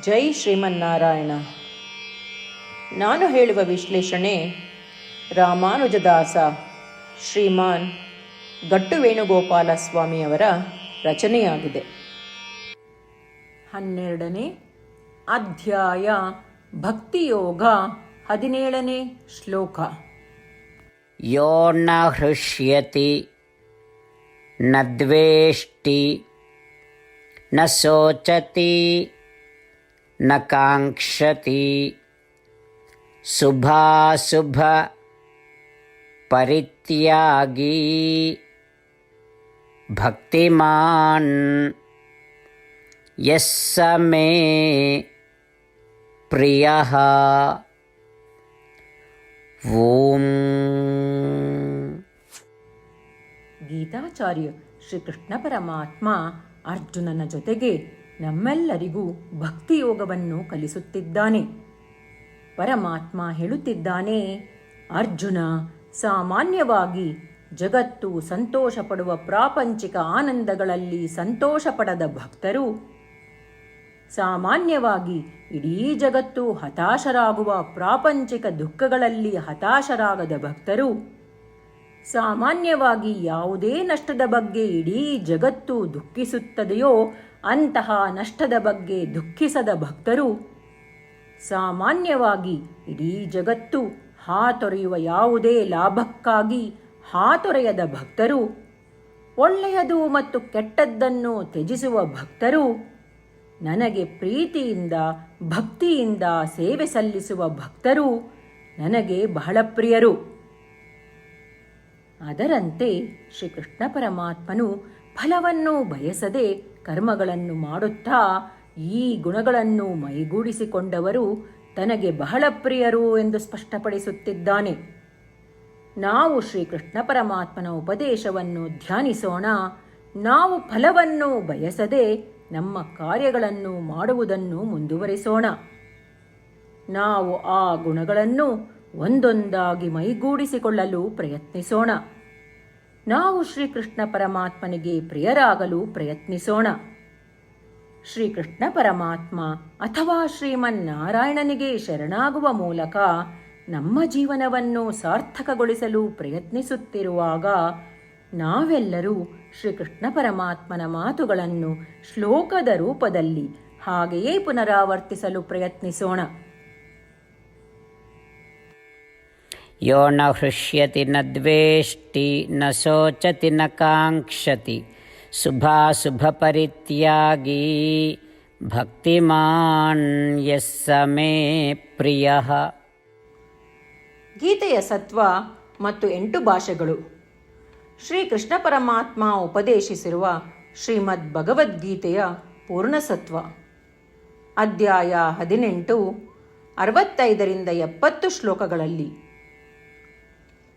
ಜೈ ಶ್ರೀಮನ್ನಾರಾಯಣ. ನಾನು ಹೇಳುವ ವಿಶ್ಲೇಷಣೆ ರಾಮಾನುಜದಾಸ ಶ್ರೀಮಾನ್ ಗಟ್ಟು ವೇಣುಗೋಪಾಲ ಸ್ವಾಮಿಯವರ ರಚನೆಯಾಗಿದೆ. ಹನ್ನೆರಡನೇ ಅಧ್ಯಾಯ ಭಕ್ತಿಯೋಗ ಹದಿನೇಳನೇ ಶ್ಲೋಕ. ಯೋಣ ಹೃಷ್ಯತಿ ನ ದ್ವೇಷ್ಟಿ ನ ಶೋಚತಿ न काङ्क्षति शुभाशुभ परित्यागी भक्तिमान् यः स मे प्रियः ॐ ಗೀತಾಚಾರ್ಯ ಶ್ರೀಕೃಷ್ಣ ಪರಮಾತ್ಮ ಅರ್ಜುನನ ಜೊತೆಗೆ ನಮ್ಮೆಲ್ಲರಿಗೂ ಭಕ್ತಿಯೋಗವನ್ನು ಕಲಿಸುತ್ತಿದ್ದಾನೆ. ಪರಮಾತ್ಮ ಹೇಳುತ್ತಿದ್ದಾನೆ, ಅರ್ಜುನ, ಸಾಮಾನ್ಯವಾಗಿ ಜಗತ್ತು ಸಂತೋಷ ಪಡುವ ಪ್ರಾಪಂಚಿಕ ಆನಂದಗಳಲ್ಲಿ ಸಂತೋಷ ಪಡದ ಭಕ್ತರು. ಸಾಮಾನ್ಯವಾಗಿ ಇಡೀ ಜಗತ್ತು ಹತಾಶರಾಗುವ ಪ್ರಾಪಂಚಿಕ ದುಃಖಗಳಲ್ಲಿ ಹತಾಶರಾಗದ ಭಕ್ತರು. ಸಾಮಾನ್ಯವಾಗಿ ಯಾವುದೇ ನಷ್ಟದ ಬಗ್ಗೆ ಇಡೀ ಜಗತ್ತು ದುಃಖಿಸುತ್ತದೆಯೋ ಅಂತಹ ನಷ್ಟದ ಬಗ್ಗೆ ದುಃಖಿಸದ ಭಕ್ತರು ಸಾಮಾನ್ಯವಾಗಿ ಇಡೀ ಜಗತ್ತು ಹಾತೊರೆಯುವ ಯಾವುದೇ ಲಾಭಕ್ಕಾಗಿ ಹಾತೊರೆಯದ ಭಕ್ತರು, ಒಳ್ಳೆಯದು ಮತ್ತು ಕೆಟ್ಟದ್ದನ್ನು ತ್ಯಜಿಸುವ ಭಕ್ತರು ನನಗೆ ಪ್ರೀತಿಯಿಂದ, ಭಕ್ತಿಯಿಂದ ಸೇವೆ ಸಲ್ಲಿಸುವ ಭಕ್ತರು ನನಗೆ ಬಹಳ ಪ್ರಿಯರು. ಅದರಂತೆ ಶ್ರೀಕೃಷ್ಣ ಪರಮಾತ್ಮನು ಫಲವನ್ನು ಬಯಸದೆ ಕರ್ಮಗಳನ್ನು ಮಾಡುತ್ತಾ ಈ ಗುಣಗಳನ್ನು ಮೈಗೂಡಿಸಿಕೊಂಡವರು ತನಗೆ ಬಹಳ ಪ್ರಿಯರು ಎಂದು ಸ್ಪಷ್ಟಪಡಿಸುತ್ತಿದ್ದಾನೆ. ನಾವು ಶ್ರೀಕೃಷ್ಣ ಪರಮಾತ್ಮನ ಉಪದೇಶವನ್ನು ಧ್ಯಾನಿಸೋಣ. ನಾವು ಫಲವನ್ನು ಬಯಸದೆ ನಮ್ಮ ಕಾರ್ಯಗಳನ್ನು ಮಾಡುವುದನ್ನು ಮುಂದುವರಿಸೋಣ. ನಾವು ಆ ಗುಣಗಳನ್ನು ಒಂದೊಂದಾಗಿ ಮೈಗೂಡಿಸಿಕೊಳ್ಳಲು ಪ್ರಯತ್ನಿಸೋಣ. ನಾವು ಶ್ರೀಕೃಷ್ಣ ಪರಮಾತ್ಮನಿಗೆ ಪ್ರಿಯರಾಗಲು ಪ್ರಯತ್ನಿಸೋಣ. ಶ್ರೀಕೃಷ್ಣ ಪರಮಾತ್ಮ ಅಥವಾ ಶ್ರೀಮನ್ನಾರಾಯಣನಿಗೆ ಶರಣಾಗುವ ಮೂಲಕ ನಮ್ಮ ಜೀವನವನ್ನು ಸಾರ್ಥಕಗೊಳಿಸಲು ಪ್ರಯತ್ನಿಸುತ್ತಿರುವಾಗ ನಾವೆಲ್ಲರೂ ಶ್ರೀಕೃಷ್ಣ ಪರಮಾತ್ಮನ ಮಾತುಗಳನ್ನು ಶ್ಲೋಕದ ರೂಪದಲ್ಲಿ ಹಾಗೆಯೇ ಪುನರಾವರ್ತಿಸಲು ಪ್ರಯತ್ನಿಸೋಣ. यो न हृष्यति न द्वेष्टि न शोचति न काङ्क्षति शुभाशुभपरित्यागी भक्तिमान् यः स मे प्रियः ಗೀತೆಯ ಸತ್ವ ಮತ್ತು ಎಂಟು ಭಾಷೆಗಳು ಶ್ರೀಕೃಷ್ಣ ಪರಮಾತ್ಮ ಉಪದೇಶಿಸಿರುವ ಶ್ರೀಮದ್ ಭಗವದ್ಗೀತೆಯ ಪೂರ್ಣಸತ್ವ ಅಧ್ಯಾಯ ಹದಿನೆಂಟು ಅರವತ್ತೈದರಿಂದ ಎಪ್ಪತ್ತು ಶ್ಲೋಕಗಳಲ್ಲಿ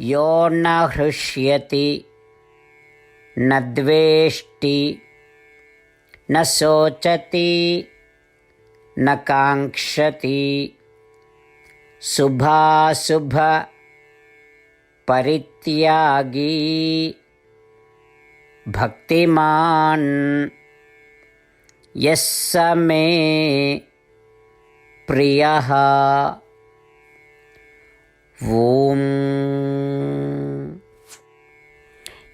यो न हृष्यति, न द्वेष्टि, न शोचति, न काङ्क्षति। शुभाशुभपरित्यागी भक्तिमान्, यः स मे प्रियः। ॐ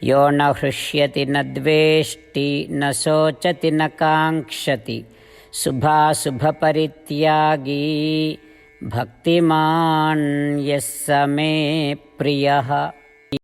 यो न हृष्यति, न द्वेष्टि, न शोचति, न काङ्क्षति। शुभाशुभपरित्यागी, भक्तिमान् यः स मे प्रियः।